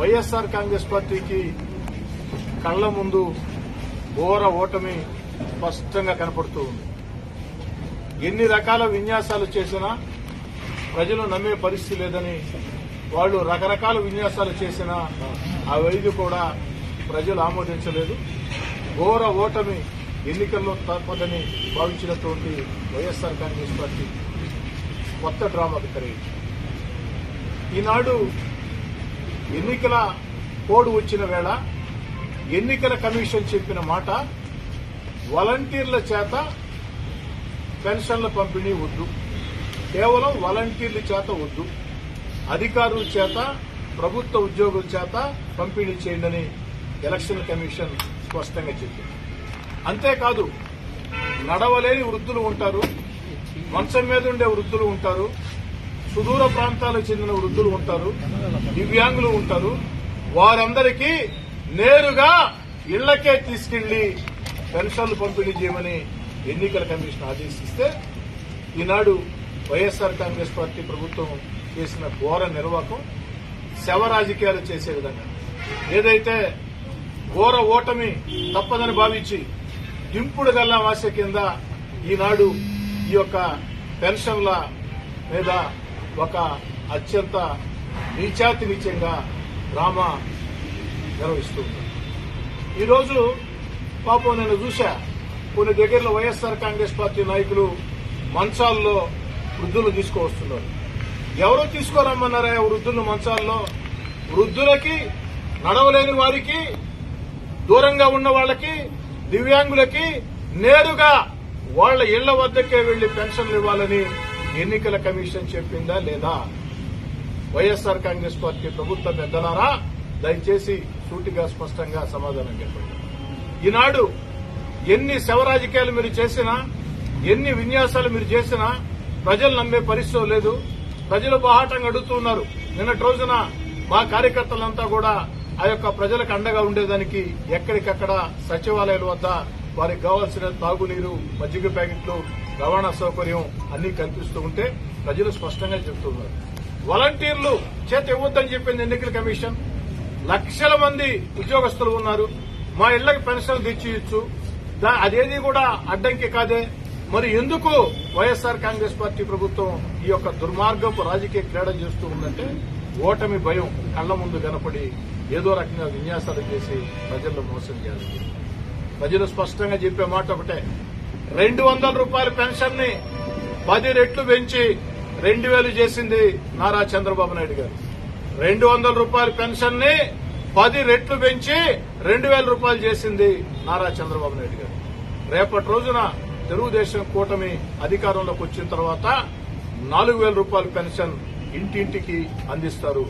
వైఎస్ఆర్ కాంగ్రెస్ పార్టీకి కళ్ళ ముందు ఘోర ఓటమి స్పష్టంగా కనపడుతూ ఉంది. ఎన్ని రకాల విన్యాసాలు చేసినా ప్రజలు నమ్మే పరిస్థితి లేదని వాళ్ళు రకరకాల విన్యాసాలు చేసినా అవి కూడా ప్రజలు ఆమోదించలేదు. ఘోర ఓటమి ఎన్నికల్లో తప్పదని భావించినటువంటి వైఎస్ఆర్ కాంగ్రెస్ పార్టీ కొత్త డ్రామాకు తెరయింది. ఈనాడు ఎన్నికల కోడ్ వచ్చిన వేళ ఎన్నికల కమిషన్ చెప్పిన మాట వాలంటీర్ల చేత పెన్షన్ల పంపిణీ వద్దు. కేవలం వాలంటీర్ల చేత వద్దు. అధికారుల చేత ప్రభుత్వ ఉద్యోగుల చేత పంపిణీ చేయండి ఎలక్షన్ కమిషన్ స్పష్టంగా చెప్పింది. అంతేకాదు నడవలేని వృద్ధులు ఉంటారు మంచం మీద ఉండే వృద్ధులు ఉంటారు సుదూర ప్రాంతాలకు చెందిన వృద్ధులు ఉంటారు దివ్యాంగులు ఉంటారు. వారందరికీ నేరుగా ఇళ్ళకే తీసుకెళ్ళి పెన్షన్లు పంపిణీ చేయమని ఎన్నికల కమిషన్ ఆదేశిస్తే ఈనాడు వైఎస్ఆర్ కాంగ్రెస్ పార్టీ ప్రభుత్వం చేసిన ఘోర నిర్వాహకం శవ రాజకీయాలు చేసే విధంగా. ఏదైతే ఘోర ఓటమి తప్పదని భావించి దింపుడు గల్లా ఆశ కింద ఈనాడు ఈ యొక్క పెన్షన్ల మీద ఒక అత్యంత నీచాతి నీచంగా డ్రామా నిర్వహిస్తూ ఉంది ఈరోజు పాపం నేను చూశా. కొన్ని దగ్గరలో వైఎస్ఆర్ కాంగ్రెస్ పార్టీ నాయకులు మంచాల్లో వృద్ధులు తీసుకువస్తున్నారు. ఎవరో తీసుకోరమ్మన్నారా వృద్ధులను మంచాల్లో? వృద్ధులకి నడవలేని వారికి దూరంగా ఉన్న వాళ్ళకి దివ్యాంగులకి నేరుగా వాళ్ళ ఇళ్ళ వద్దకే వెళ్ళి పెన్షన్లు ఇవ్వాలని ఎన్నికల కమిషన్ చెప్పిందా లేదా? వైఎస్ఆర్ కాంగ్రెస్ పార్టీ ప్రభుత్వ పెద్దలారా దయచేసి సూటిగా స్పష్టంగా సమాధానం చెప్పండి. ఈనాడు ఎన్ని శవరాజకీయాలు మీరు చేసినా ఎన్ని విన్యాసాలు మీరు చేసినా ప్రజలు నమ్మే పరిస్థితి లేదు. ప్రజలు బాహాటంగా అడుగుతున్నారు నిన్నటి రోజున మా కార్యకర్తలంతా కూడా ఆ యొక్క ప్రజలకు అండగా ఉండేదానికి ఎక్కడికక్కడ సచివాలయాల వద్ద వారికి కావాల్సిన తాగునీరు మజ్జిగ ప్యాకెట్లు రవాణా సౌకర్యం అన్ని కల్పిస్తూ ఉంటే ప్రజలు స్పష్టంగా చెబుతున్నారు వాలంటీర్లు చేత ఇవ్వద్దని చెప్పింది ఎన్నికల కమిషన్. లక్షల మంది ఉద్యోగస్తులు ఉన్నారు. మా ఇళ్ళకు పెన్షన్లు తెచ్చియచ్చు దా- అదేది కూడా అడ్డంకి కాదే. మరి ఎందుకు వైఎస్ఆర్ కాంగ్రెస్ పార్టీ ప్రభుత్వం ఈ యొక్క దుర్మార్గపు రాజకీయ క్రీడ చేస్తూ ఉందంటే ఓటమి భయం కళ్ళ ముందు కనపడి ఏదో రకంగా విన్యాసాలు చేసి ప్రజల్లో మోసం చేస్తుంది ప్రజలు స్పష్టంగా చెప్పే మాట ఒకటే. రెండు వందల రూపాయల పెన్షన్ని పది రెట్లు పెంచి రెండు వేలు చేసింది నారా చంద్రబాబు నాయుడు గారు. రెండు వందల రూపాయల పెన్షన్ని పది రెట్లు పెంచి రెండు వేల రూపాయలు చేసింది నారా చంద్రబాబు నాయుడు గారు. రేపటి రోజున తెలుగుదేశం కూటమి అధికారంలోకి వచ్చిన తర్వాత నాలుగు వేల రూపాయల పెన్షన్ ఇంటింటికి అందిస్తారు.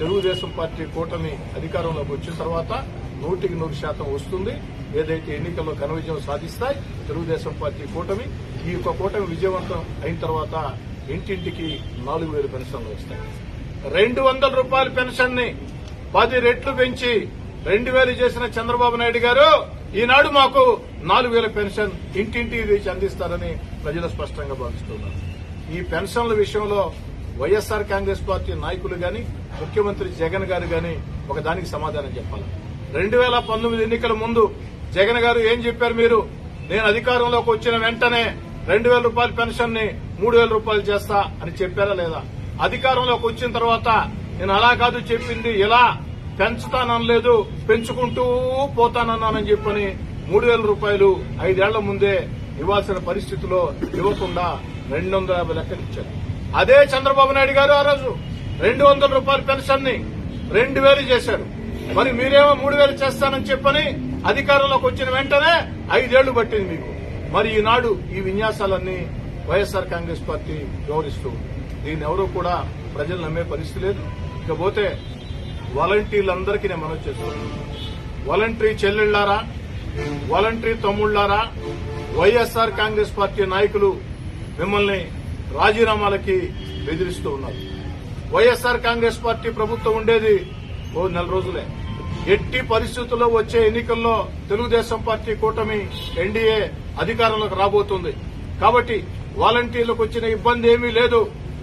తెలుగుదేశం పార్టీ కూటమి అధికారంలోకి వచ్చిన తర్వాత నూటికి నూరు శాతం వస్తుంది. ఏదైతే ఎన్నికల్లో ఘన విజయం సాధిస్తాయి తెలుగుదేశం పార్టీ కూటమి ఈ యొక్క కూటమి విజయవంతం అయిన తర్వాత ఇంటింటికి నాలుగు వేలు పెన్షన్లు వస్తాయి. రెండు వందల రూపాయల పెన్షన్ని పది రెట్లు పెంచి రెండు వేలు చేసిన చంద్రబాబు నాయుడు గారు ఈనాడు మాకు నాలుగు వేల పెన్షన్ ఇంటింటికి తెచ్చి అందిస్తారని ప్రజలు స్పష్టంగా భావిస్తున్నారు. ఈ పెన్షన్ల విషయంలో వైఎస్ఆర్ కాంగ్రెస్ పార్టీ నాయకులు గాని ముఖ్యమంత్రి జగన్ గారు గాని ఒకదానికి సమాధానం చెప్పాలి. రెండు వేల పంతొమ్మిది ఎన్నికల ముందు జగన్ గారు ఏం చెప్పారు మీరు? నేను అధికారంలోకి వచ్చిన వెంటనే రెండు వేల రూపాయల పెన్షన్ని మూడు వేల రూపాయలు చేస్తా అని చెప్పారా లేదా? అధికారంలోకి వచ్చిన తర్వాత నేను అలా కాదు చెప్పింది ఇలా పెంచుతాననలేదు పెంచుకుంటూ పోతానన్నానని చెప్పని మూడు వేల రూపాయలు ఐదేళ్ళ ముందే ఇవ్వాల్సిన పరిస్థితిలో ఇవ్వకుండా రెండు వందల యాభై లెక్కలు ఇచ్చారు. అదే చంద్రబాబు నాయుడు గారు ఆ రోజు రెండు వందల రూపాయల పెన్షన్ని రెండు వేలు చేశారు. మరి మీరేమో మూడు వేలు చేస్తానని చెప్పని అధికారంలోకి వచ్చిన వెంటనే ఐదేళ్ళు పట్టింది మీకు. మరి ఈనాడు ఈ విన్యాసాలన్నీ వైఎస్ఆర్ కాంగ్రెస్ పార్టీ గౌరవిస్తూ దీన్ని ఎవరూ కూడా ప్రజలు నమ్మే పరిస్థితి లేదు. ఇకపోతే వాలంటీర్లందరికీ నేను మనవి చేస్తున్నాను. వాలంటరీ చెల్లెళ్ళారా వాలంటరీ తమ్ముళ్ళారా వైఎస్ఆర్ కాంగ్రెస్ పార్టీ నాయకులు మిమ్మల్ని రాజీనామాలకి బెదిరిస్తూ ఉన్నారు. వైఎస్ఆర్ కాంగ్రెస్ పార్టీ ప్రభుత్వం ఉండేది ఓ నెల రోజులే. ఎట్టి పరిస్థితుల్లో వచ్చే ఎన్నికల్లో తెలుగుదేశం పార్టీ కూటమి ఎన్డీఏ అధికారంలోకి రాబోతుంది. కాబట్టి వాలంటీర్లకు వచ్చిన ఇబ్బంది ఏమీ లేదు.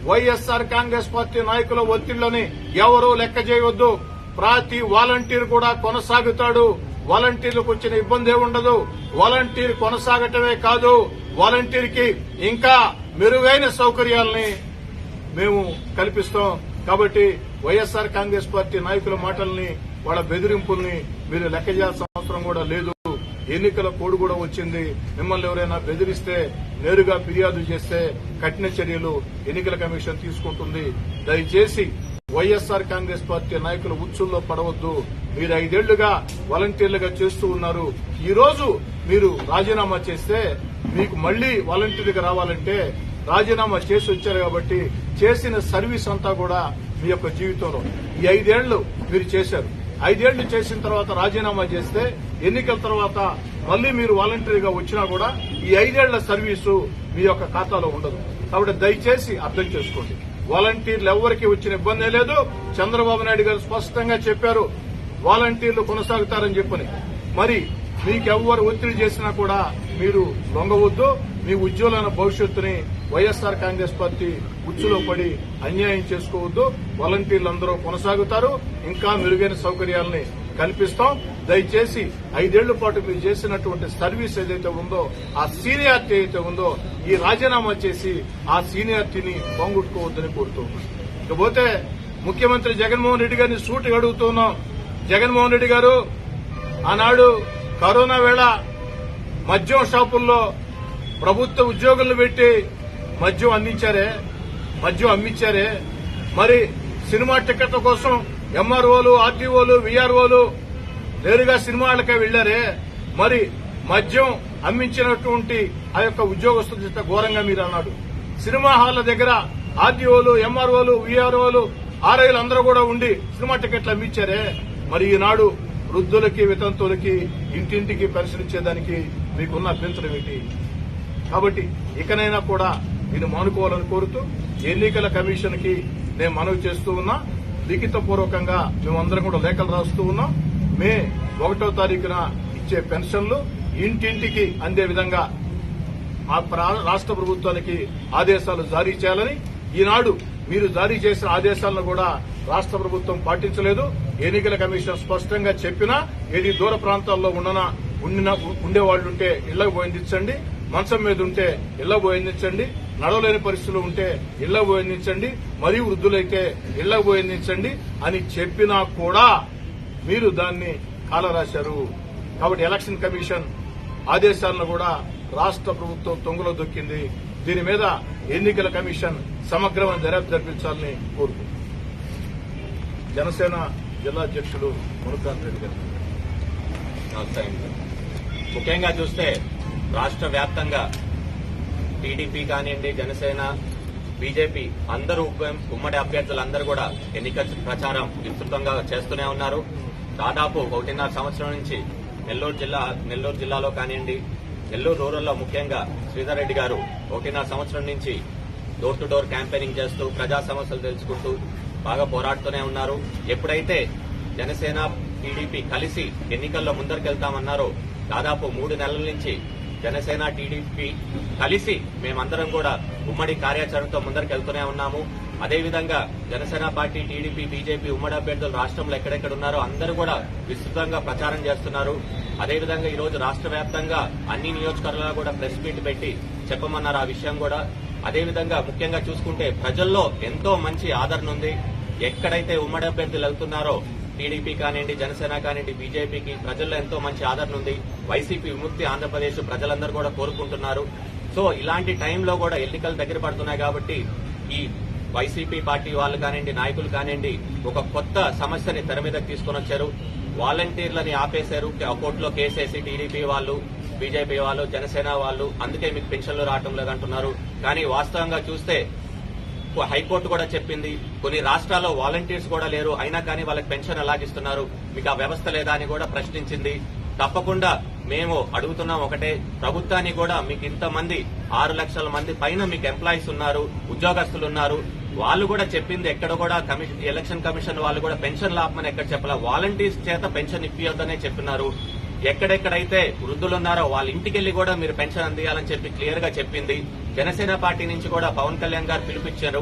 వైఎస్ఆర్ కాంగ్రెస్ పార్టీ నాయకుల ఒత్తిళ్ళని ఎవరూ లెక్క చేయవద్దు. ప్రతి వాలంటీర్ కూడా కొనసాగుతాడు. వాలంటీర్లకు వచ్చిన ఇబ్బంది ఉండదు. వాలంటీర్ కొనసాగటమే కాదు. వాలంటీర్కి ఇంకా మెరుగైన సౌకర్యాలని మేము కల్పిస్తాం. కాబట్టి వైఎస్ఆర్ కాంగ్రెస్ పార్టీ నాయకుల మాటల్ని వాళ్ళ బెదిరింపుల్ని మీరు లెక్క చేయాల్సిన అవసరం కూడా లేదు. ఎన్నికల కోడ్ కూడా వచ్చింది. మిమ్మల్ని ఎవరైనా బెదిరిస్తే నేరుగా ఫిర్యాదు చేస్తే కఠిన చర్యలు ఎన్నికల కమిషన్ తీసుకుంటుంది. దయచేసి వైఎస్ఆర్ కాంగ్రెస్ పార్టీ నాయకులు ఉచ్చుల్లో పడవద్దు. మీరు ఐదేళ్ళుగా వాలంటీర్లుగా చేస్తూ ఉన్నారు. ఈ రోజు మీరు రాజీనామా చేస్తే మీకు మళ్ళీ వాలంటీర్గా రావాలంటే రాజీనామా చేసి వచ్చారు కాబట్టి చేసిన సర్వీస్ అంతా కూడా మీ యొక్క జీవితంలో. ఈ ఐదేళ్ళు మీరు చేశారు. ఐదేళ్ళు చేసిన తర్వాత రాజీనామా చేస్తే ఎన్నికల తర్వాత మళ్ళీ మీరు వాలంటీర్గా వచ్చినా కూడా ఈ ఐదేళ్ళ సర్వీసు మీ యొక్క ఖాతాలో ఉండదు. కాబట్టి దయచేసి అర్థం చేసుకోండి. వాలంటీర్లు ఎవరికి వచ్చిన ఇబ్బందే లేదు. చంద్రబాబు నాయుడు గారు స్పష్టంగా చెప్పారు వాలంటీర్లు కొనసాగుతారని చెప్పని. మరి మీకెవ్వరు ఒత్తిడి చేసినా కూడా మీరు లొంగవద్దు. మీ ఉజ్వలమైన భవిష్యత్తుని వైఎస్ఆర్ కాంగ్రెస్ పార్టీ ఉచ్చులో పడి అన్యాయం చేసుకోవద్దు. వాలంటీర్లు కొనసాగుతారు. ఇంకా మెరుగైన సౌకర్యాలని కల్పిస్తాం. దయచేసి ఐదేళ్ళ పాటు మీరు చేసినటువంటి సర్వీస్ ఏదైతే ఉందో ఆ సీనియారిటీ అయితే ఉందో ఈ రాజీనామా చేసి ఆ సీనియారిటీని పోగొట్టుకోవద్దని కోరుతున్నాం ఇకపోతే ముఖ్యమంత్రి జగన్మోహన్ రెడ్డి గారిని సూటి అడుగుతున్నాం జగన్మోహన్ రెడ్డి గారు ఆనాడు కరోనా వేళ మద్యం షాపుల్లో ప్రభుత్వ ఉద్యోగులను పెట్టి మద్యం అందించారే? మద్యం అమ్మించారే? మరి సినిమా టికెట్ల కోసం ఎంఆర్ఓలు ఆర్టీఓలు విఆర్ఓలు నేరుగా సినిమాలకే వెళ్ళారే మరి మద్యం అమ్మించినటువంటి ఆ యొక్క ఉద్యోగస్తుల చేత ఘోరంగా మీరు అన్నాడు. సినిమా హాళ్ళ దగ్గర ఆర్టీఓలు ఎంఆర్ఓలు విఆర్ఓలు ఆర్ఐలు అందరూ కూడా ఉండి సినిమా టికెట్లు అమ్మించారే? మరి ఈనాడు వృద్ధులకి వితంతులకి ఇంటింటికి పరిశీలించేదానికి మీకున్న అభ్యంతరం ఏంటి? కాబట్టి ఇకనైనా కూడా దీన్ని మానుకోవాలని కోరుతూ ఎన్నికల కమిషన్కి నేను మనవి చేస్తూ ఉన్నా. లిఖిత పూర్వకంగా మేమందరం కూడా లేఖలు రాస్తూ ఉన్నాం. మే ఒకటో తారీఖున ఇచ్చే పెన్షన్లు ఇంటింటికి అందే విధంగా మా ప్రా- ప్రభుత్వానికి ఆదేశాలు జారీ చేయాలని ఈనాడు మీరు జారీ చేసిన ఆదేశాలను కూడా రాష్ట్ర ప్రభుత్వం పాటించలేదు. ఎన్నికల కమిషన్ స్పష్టంగా చెప్పినా ఏది దూర ప్రాంతాల్లో ఉండనా ఉండిన ఉండేవాళ్ళుంటే ఇళ్ళకు పోయిందించండి మంచం మీద ఉంటే ఇళ్ళ పోయిందించండి నడవలేని పరిస్థితులు ఉంటే ఇళ్ళ పోయిందించండి మరీ వృద్ధులైతే ఇళ్ళ పోయిందించండి అని చెప్పినా కూడా మీరు దాన్ని కాలరాశారు. కాబట్టి ఎలక్షన్ కమిషన్ ఆదేశాలను కూడా రాష్ట్ర ప్రభుత్వం తొంగలో దొక్కింది. దీని మీద ఎన్నికల కమిషన్ సమగ్రమైన దర్యాప్తు జరిపించాలని కోరుకుంటున్నాను జనసేన జిల్లా అధ్యక్షుడు మునుకాంత్ రెడ్డి గారు. ముఖ్యంగా చూస్తే రాష్ట్ర వ్యాప్తంగా టీడీపీ కానివ్వండి జనసేన బీజేపీ అందరూ ఉమ్మడి- అభ్యర్థులందరూ కూడా ఎన్నికల ప్రచారం విస్తృతంగా చేస్తూనే ఉన్నారు. దాదాపు ఒకటిన్నర సంవత్సరం నుంచి నెల్లూరు జిల్లా నెల్లూరు జిల్లాలో కానివ్వండి నెల్లూరు రూరల్లో ముఖ్యంగా శ్రీధర్ రెడ్డి గారు ఒకటిన్నర సంవత్సరం నుంచి డోర్ టు డోర్ క్యాంపెయినింగ్ చేస్తూ ప్రజా సమస్యలు తెలుసుకుంటూ బాగా పోరాడుతూనే ఉన్నారు. ఎప్పుడైతే జనసేన టీడీపీ కలిసి ఎన్నికల్లో ముందరికెళ్తామన్నారో దాదాపు మూడు నెలల నుంచి జనసేన టీడీపీ కలిసి మేమందరం కూడా ఉమ్మడి కార్యాచరణతో ముందరికి వెళ్తూనే ఉన్నాము. అదేవిధంగా జనసేన పార్టీ టీడీపీ బీజేపీ ఉమ్మడి అభ్యర్థులు రాష్ట్రంలో ఎక్కడెక్కడ ఉన్నారో అందరూ కూడా విస్తృతంగా ప్రచారం చేస్తున్నారు. అదేవిధంగా ఈ రోజు రాష్ట్ర వ్యాప్తంగా అన్ని నియోజకవర్గాల్లో కూడా ప్రెస్ మీట్ పెట్టి చెప్పమన్నారు ఆ విషయం కూడా. అదేవిధంగా ముఖ్యంగా చూసుకుంటే ప్రజల్లో ఎంతో మంచి ఆదరణ ఉంది. ఎక్కడైతే ఉమ్మడి అభ్యర్థులు వెళ్తున్నారో టీడీపీ కానివ్వండి జనసేన కానివ్వండి బీజేపీకి ప్రజల్లో ఎంతో మంచి ఆదరణ ఉంది. వైసీపీ విముక్తి ఆంధ్రప్రదేశ్ ప్రజలందరూ కూడా కోరుకుంటున్నారు. సో ఇలాంటి టైంలో కూడా ఎన్నికలు దగ్గర పడుతున్నాయి కాబట్టి ఈ వైసీపీ పార్టీ వాళ్ళు కానివ్వండి నాయకులు కానివ్వండి ఒక కొత్త సమస్యని తెర మీదకి తీసుకొని వచ్చారు. వాలంటీర్లని ఆపేశారు. కోర్టులో కేసేసి టీడీపీ వాళ్ళు బీజేపీ వాళ్ళు జనసేన వాళ్ళు అందుకే మీకు పెన్షన్లు రావటం లేదంటున్నారు. కానీ వాస్తవంగా చూస్తే హైకోర్టు కూడా చెప్పింది. కొన్ని రాష్ట్రాల్లో వాలంటీర్స్ కూడా లేరు. అయినా కానీ వాళ్ళకి పెన్షన్ ఎలాగిస్తున్నారు? మీకు ఆ వ్యవస్థ లేదా అని కూడా ప్రశ్నించింది. తప్పకుండా మేము అడుగుతున్నాం ఒకటే. ప్రభుత్వాన్ని కూడా మీకు ఇంతమంది ఆరు లక్షల మంది పైన మీకు ఎంప్లాయీస్ ఉన్నారు ఉద్యోగస్తులు ఉన్నారు. వాళ్ళు కూడా చెప్పింది ఎక్కడ కూడా కమిషన్ ఎలక్షన్ కమిషన్ వాళ్ళు కూడా పెన్షన్ లాపమని ఎక్కడ చెప్పాల. వాలంటీర్స్ చేత పెన్షన్ ఇప్పియొద్దనే చెప్పినారు. ఎక్కడెక్కడైతే వృద్ధులున్నారో వాళ్ళ ఇంటికెళ్ళి కూడా మీరు పెన్షన్ అందియాలని చెప్పి క్లియర్గా చెప్పింది. జనసేన పార్టీ నుంచి కూడా పవన్ కళ్యాణ్ గారు పిలిపించారు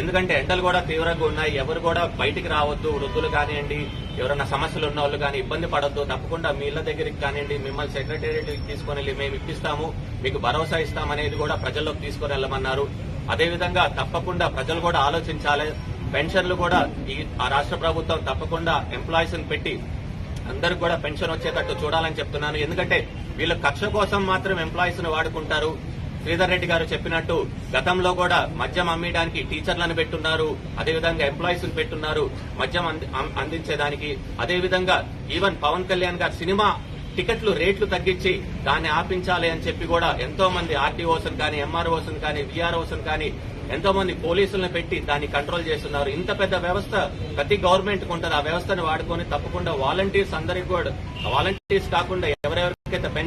ఎందుకంటే ఎండలు కూడా తీవ్రంగా ఉన్నాయి. ఎవరు కూడా బయటికి రావద్దు. వృద్ధులు కానివ్వండి ఎవరైనా సమస్యలు ఉన్న వాళ్ళు కానీ ఇబ్బంది పడొద్దు. తప్పకుండా మీ ఇళ్ళ దగ్గరికి కానివ్వండి మిమ్మల్ని సెక్రటేరియట్ తీసుకుని వెళ్ళి మేము ఇప్పిస్తాము. మీకు భరోసా ఇస్తామనేది కూడా ప్రజల్లోకి తీసుకుని వెళ్ళమన్నారు. అదేవిధంగా తప్పకుండా ప్రజలు కూడా ఆలోచించాలి. పెన్షన్లు కూడా ఈ ఆ రాష్ట్ర ప్రభుత్వం తప్పకుండా ఎంప్లాయీస్ పెట్టి అందరికి కూడా పెన్షన్ వచ్చేటట్టు చూడాలని చెప్తున్నాను. ఎందుకంటే వీళ్ళ కక్ష కోసం మాత్రం ఎంప్లాయీస్ను వాడుకుంటారు. శ్రీధర్ రెడ్డి గారు చెప్పినట్టు గతంలో కూడా మద్యం అమ్మడానికి టీచర్లను పెట్టున్నారు అదేవిధంగా ఎంప్లాయీస్ పెట్టున్నారు మద్యం అంది- అందించేదానికి. అదేవిధంగా ఈవెన్ పవన్ కళ్యాణ్ గారు సినిమా టికెట్లు రేట్లు తగ్గించి దాన్ని ఆపించాలి అని చెప్పి కూడా ఎంతో మంది ఆర్టీఓస్ కానీ ఎంఆర్ఓస్ కానీ విఆర్ఓస్ కానీ ఎంతో మంది పోలీసులను పెట్టి దాన్ని కంట్రోల్ చేస్తున్నారు. ఇంత పెద్ద వ్యవస్థ ప్రతి గవర్నమెంట్ ఉంటుంది. ఆ వ్యవస్థను వాడుకొని తప్పకుండా వాలంటీర్స్ అందరికి కూడా వాలంటీర్స్ కాకుండా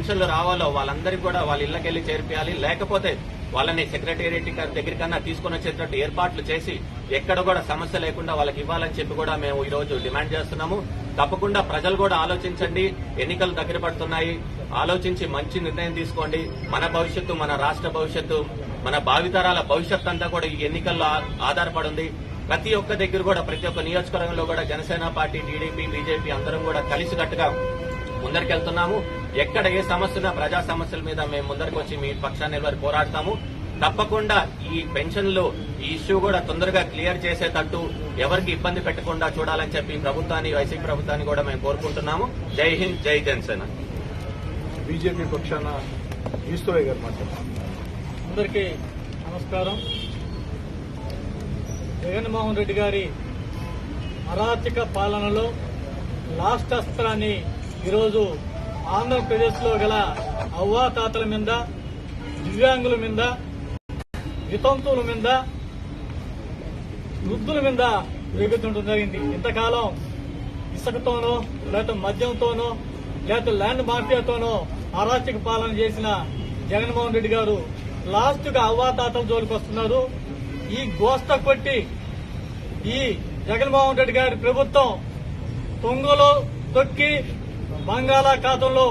పెన్షన్లు రావాలో వాళ్ళందరికీ కూడా వాళ్ళ ఇళ్ళకెళ్ళి చేర్పియాలి. లేకపోతే వాళ్ళని సెక్రటేరియట్ దగ్గరికన్నా తీసుకుని వచ్చేటట్టు ఏర్పాట్లు చేసి ఎక్కడ కూడా సమస్య లేకుండా వాళ్ళకి ఇవ్వాలని చెప్పి కూడా మేము ఈ రోజు డిమాండ్ చేస్తున్నాము. తప్పకుండా ప్రజలు కూడా ఆలోచించండి. ఎన్నికలు దగ్గర పడుతున్నాయి. ఆలోచించి మంచి నిర్ణయం తీసుకోండి. మన భవిష్యత్తు మన రాష్ట్ర భవిష్యత్తు మన భావితరాల భవిష్యత్తు అంతా కూడా ఈ ఎన్నికల్లో ఆధారపడింది ప్రతి ఒక్క దగ్గర కూడా ప్రతి ఒక్క నియోజకవర్గంలో కూడా జనసేన పార్టీ టీడీపీ బీజేపీ అందరం కూడా కలిసికట్టుగా ముందరికెళ్తున్నాము. ఎక్కడ ఏ సమస్య ఉన్నా ప్రజా సమస్యల మీద మేము ముందరికి వచ్చి మీ పక్షాన్ని నిలబడి పోరాడతాము. తప్పకుండా ఈ పెన్షన్లు ఈ ఇష్యూ కూడా తొందరగా క్లియర్ చేసేటట్టు ఎవరికి ఇబ్బంది పెట్టకుండా చూడాలని చెప్పి ప్రభుత్వాన్ని వైసీపీ ప్రభుత్వాన్ని కూడా మేము కోరుకుంటున్నాము. జై హింద్ జై జనసేన. బీజేపీ పక్షాన ఈశ్వరయ్య గారు అందరికీ నమస్కారం. జగన్మోహన్ రెడ్డి గారి అరాచక పాలనలో లాస్ట్ అస్త్రాన్ని ఈరోజు ఆంధ్రప్రదేశ్లో గల అవ్వాతాతల మీద దివ్యాంగుల మీద వితంతువుల మీద వృద్ధుల మీద వేగుతుండడం జరిగింది. ఇంతకాలం ఇసుకతోనో లేకపోతే మద్యంతోనో లేకపోతే ల్యాండ్ మాఫియాతోనో అరాచక పాలన చేసిన జగన్మోహన్ రెడ్డి గారు లాస్ట్గా అవ్వాతాతల జోలికి వస్తున్నారు. ఈ గోస్త కొట్టి ఈ జగన్మోహన్ రెడ్డి గారి ప్రభుత్వం తొంగలో తొక్కి బంగాళాఖాతంలో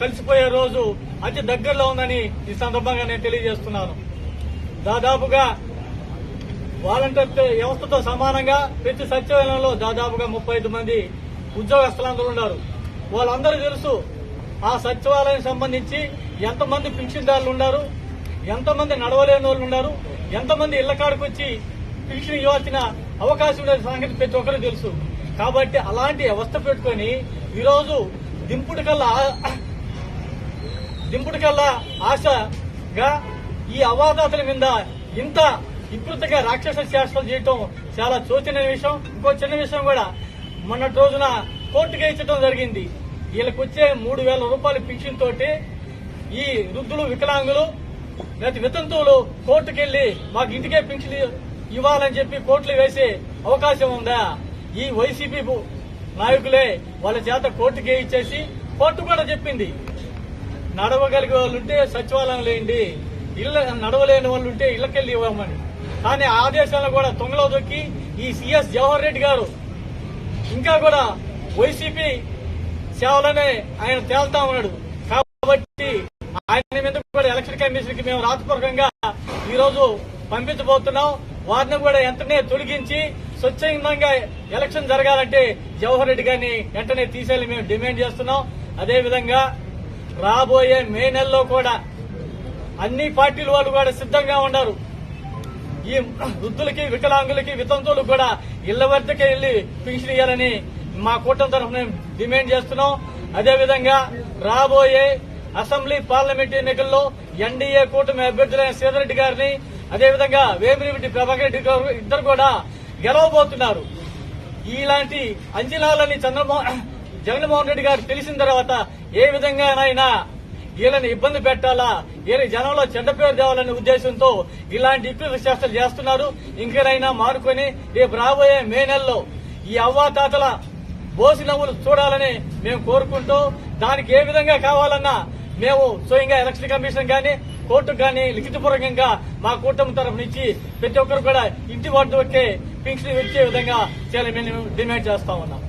కలిసిపోయే రోజు అతి దగ్గరలో ఉందని ఈ సందర్భంగా నేను తెలియజేస్తున్నాను. దాదాపుగా వాలంటీర్ వ్యవస్థతో సమానంగా ప్రతి సచివాలయంలో దాదాపుగా ముప్పై ఐదు మంది ఉద్యోగస్తులందరూ ఉన్నారు. వాళ్ళందరూ తెలుసు ఆ సచివాలయం సంబంధించి ఎంతమంది పింఛన్దారులు ఉన్నారు ఎంతమంది నడవలేని వాళ్ళు ఉన్నారు ఎంతమంది ఇళ్ళ కాడికి వచ్చి పింఛన్ ఇవ్వాల్సిన అవకాశం లేని సంగతి ప్రతి ఒక్కరు తెలుసు. కాబట్టి అలాంటి వ్యవస్థ పెట్టుకొని ఈరోజు దింపుడు కల్లా దింపుడు కల్లా ఆశగా ఈ అవాదాతుల మీద ఇంత వికృతగా రాక్షస చేష్టలు చేయటం చాలా శోచనీయ విషయం. ఇంకో చిన్న విషయం కూడా. మొన్నటి రోజున కోర్టుకి ఇచ్చడం జరిగింది. వీళ్ళకి వచ్చే మూడు వేల రూపాయల పింఛన్ తోటి ఈ వృద్ధులు వికలాంగులు లేదా వితంతువులు కోర్టుకు వెళ్ళి మాకు ఇంటికే పింఛన్ ఇవ్వాలని చెప్పి కోర్టులు వేసే అవకాశం ఉందా? ఈ వైసీపీ నాయకులే వాళ్ళ చేత కోర్టుకి ఇచ్చేసి కోర్టు కూడా చెప్పింది. నడవగలిగే వాళ్ళు ఉంటే సచివాలయం లేండి ఇళ్ళ నడవలేని వాళ్ళు ఉంటే ఇళ్ళకెళ్ళి ఇవ్వమని. కానీ ఆదేశాలను కూడా తొంగలో దొక్కి ఈ సిఎస్ జవహర్ రెడ్డి గారు. ఇంకా కూడా వైసీపీ సేవలనే ఆయన తేల్తా ఉన్నాడు. కాబట్టి ఆయన మీద కూడా ఎలక్షన్ కమిషన్కి మేము రాతపూర్వకంగా ఈ రోజు పంపించబోతున్నాం. వారిని కూడా ఎంతనే తొలగించి స్వచ్ఛందంగా ఎలక్షన్ జరగాలంటే జవహర్ రెడ్డి గారిని వెంటనే తీసేయాలని మేము డిమాండ్ చేస్తున్నాం. అదేవిధంగా రాబోయే మే నెలలో కూడా అన్ని పార్టీల వాళ్ళు కూడా సిద్ధంగా ఉన్నారు ఈ వృద్ధులకి వికలాంగులకి వితంతువులకు కూడా ఇళ్ళ వద్దకే వెళ్ళి పింఛన్ ఇవ్వాలని మా కూటమి తరఫున డిమాండ్ చేస్తున్నాం. అదేవిధంగా రాబోయే అసెంబ్లీ పార్లమెంట్ ఎన్నికల్లో ఎన్డీఏ కూటమి అభ్యర్థులైన సీతారెడ్డి గారిని అదేవిధంగా వేమిరెడ్డి ప్రభాకర్ రెడ్డి గారు ఇద్దరు కూడా గెలవబోతున్నారు. ఇలాంటి అంచనాలని చంద్రమోహన్ జగన్మోహన్ రెడ్డి గారు తెలిసిన తర్వాత ఏ విధంగానైనా వీళ్ళని ఇబ్బంది పెట్టాలా? వీళ్ళ జనంలో చెడ్డ పేరు తేవాలనే ఉద్దేశంతో ఇలాంటి ఇప్పుడు చేష్టలు చేస్తున్నారు. ఇంకనైనా మారుకొని రేపు రాబోయే మే నెలలో ఈ అవ్వాతాతల బోసి నవ్వులు చూడాలని మేము కోరుకుంటూ దానికి ఏ విధంగా కావాలన్నా మేము స్వయంగా ఎలక్షన్ కమిషన్ కానీ కోర్టుకు కానీ లిఖితపూర్వకంగా మా కూటమి తరఫు నుంచి ప్రతి ఒక్కరు కూడా ఇంటి వద్దకే పింఛన్ ఇచ్చే విధంగా చేయాలని మేము డిమాండ్ చేస్తా ఉన్నాం.